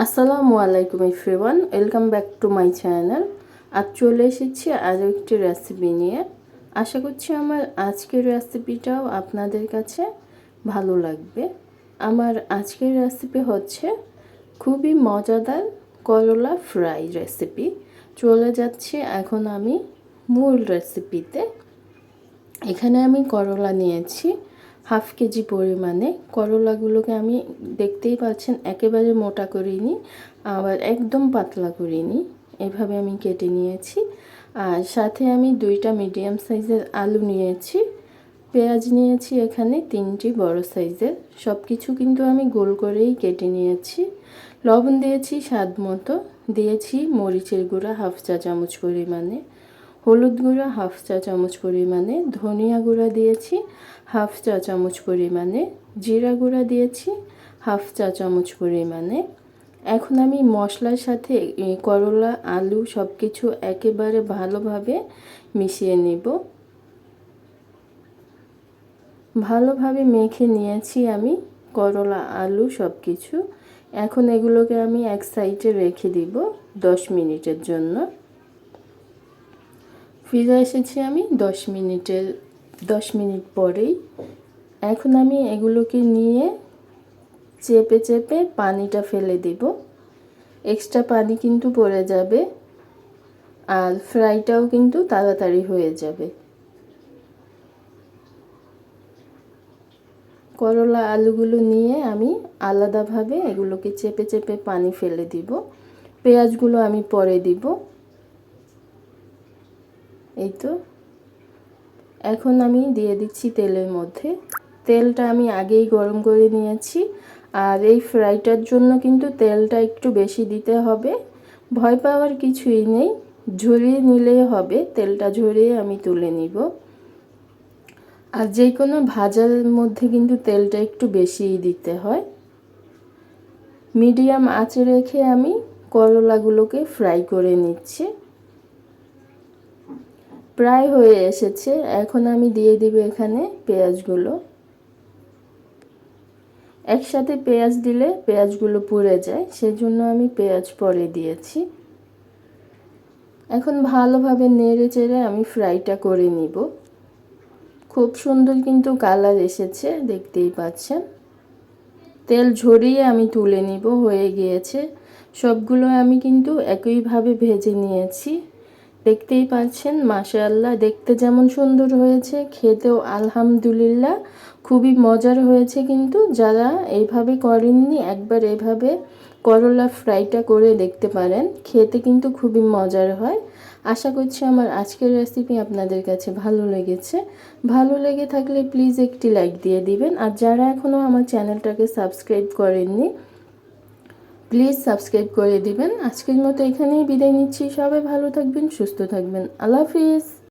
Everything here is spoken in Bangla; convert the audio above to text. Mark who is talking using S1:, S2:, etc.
S1: আসসালামু আলাইকুম everyone, welcome back to my channel. আজ চলে এসেছি আরও একটি রেসিপি নিয়ে। আশা করছি আমার আজকের রেসিপিটাও আপনাদের কাছে ভালো লাগবে। আমার আজকের রেসিপি হচ্ছে খুবই মজাদার করলা ফ্রাই রেসিপি চলে যাচ্ছি এখন আমি মূল রেসিপিতে এখানে আমি করলা নিয়েছি। হাফ কেজি পরিমাণে। করলাগুলোকে আমি দেখতেই পাচ্ছেন, একেবারে মোটা করিনি, আবার একদম পাতলা করিনি। এভাবে আমি কেটে নিয়েছি। আর সাথে আমি দুইটা মিডিয়াম সাইজের আলু নিয়েছি। পেঁয়াজ নিয়েছি এখানে, তিনটি বড় সাইজের। সব কিছু কিন্তু আমি গোল করেই কেটে নিয়েছি। লবণ দিয়েছি স্বাদ মতো। দিয়েছি মরিচের গুঁড়া হাফ চা চামচ পরিমাণে। হলুদ গুঁড়া হাফ চা চামচ পরিমাণে, ধনিয়া গুঁড়া দিয়েছি, হাফ চা চামচ পরিমাণে, জিরা গুঁড়া দিয়েছি, হাফ চা চামচ পরিমাণে। এখন আমি মশলার সাথে করলা, আলু সব কিছু একেবারে ভালোভাবে মিশিয়ে নেব। ভালোভাবে মেখে নিয়েছি আমি করলা, আলু সব কিছু এখন এগুলোকে আমি এক সাইডে রেখে দিব দশ মিনিটের জন্য। ফিরে এসেছি আমি দশ মিনিটের, দশ মিনিট পরেই। এখন আমি এগুলোকে নিয়ে চেপে চেপে পানিটা ফেলে দেব। এক্সট্রা পানি কিন্তু পড়ে যাবে আর ফ্রাইটাও কিন্তু তাড়াতাড়ি হয়ে যাবে। করলা আলুগুলো নিয়ে আমি আলাদাভাবে এগুলোকে চেপে চেপে পানি ফেলে দিব। পেঁয়াজগুলো আমি পরে দিব। এই তো এখন আমি দিয়ে দিচ্ছি তেলের মধ্যে। তেলটা আমি আগেই গরম করে নিয়েছি। আর এই ফ্রাইটার জন্য কিন্তু তেলটা একটু বেশি দিতে হবে। ভয় পাওয়ার কিছুই নেই। ঝরিয়ে নিলেই হবে। তেলটা ঝরিয়ে আমি তুলে নিব। আর যে কোনো ভাজার মধ্যে কিন্তু তেলটা একটু বেশিই দিতে হয়। মিডিয়াম আঁচে রেখে আমি করলাগুলোকে ফ্রাই করে নিচ্ছি। প্রায় হয়ে এসেছে। এখন আমি দিয়ে দিব এখানে পেঁয়াজগুলো। একসাথে পেঁয়াজ দিলে পেঁয়াজগুলো পুড়ে যায়, সেজন্য আমি পেঁয়াজ পরে দিয়েছি। এখন ভালোভাবে নেড়ে চেড়ে আমি ফ্রাইটা করে নিব। খুব সুন্দর কিন্তু কালার এসেছে, দেখতেই পাচ্ছেন। তেল ঝরিয়ে আমি তুলে নিব, হয়ে গিয়েছে। সবগুলো আমি কিন্তু একইভাবে ভেজে নিয়েছি। দেখতেই পাচ্ছেন, মাশাআল্লাহ, দেখতে যেমন সুন্দর হয়েছে, খেতেও আলহামদুলিল্লাহ, খুবই মজার হয়েছে কিন্তু যারা এইভাবে করেননি, একবার এভাবে করলা ফ্রাইটা করে দেখতে পারেন, খেতে কিন্তু খুবই মজার হয়। আশা করছি আমার আজকের রেসিপি আপনাদের কাছে ভালো লেগেছে। ভালো লেগে থাকলে প্লিজ একটি লাইক দিয়ে দিবেন, আর যারা এখনও আমার চ্যানেলটাকে সাবস্ক্রাইব করেননি প্লিজ সাবস্ক্রাইব করে দিবেন। আজকের মতো এখানেই বিদায় নিচ্ছি। সবাই ভালো থাকবেন, সুস্থ থাকবেন। আল্লাহ হাফিজ।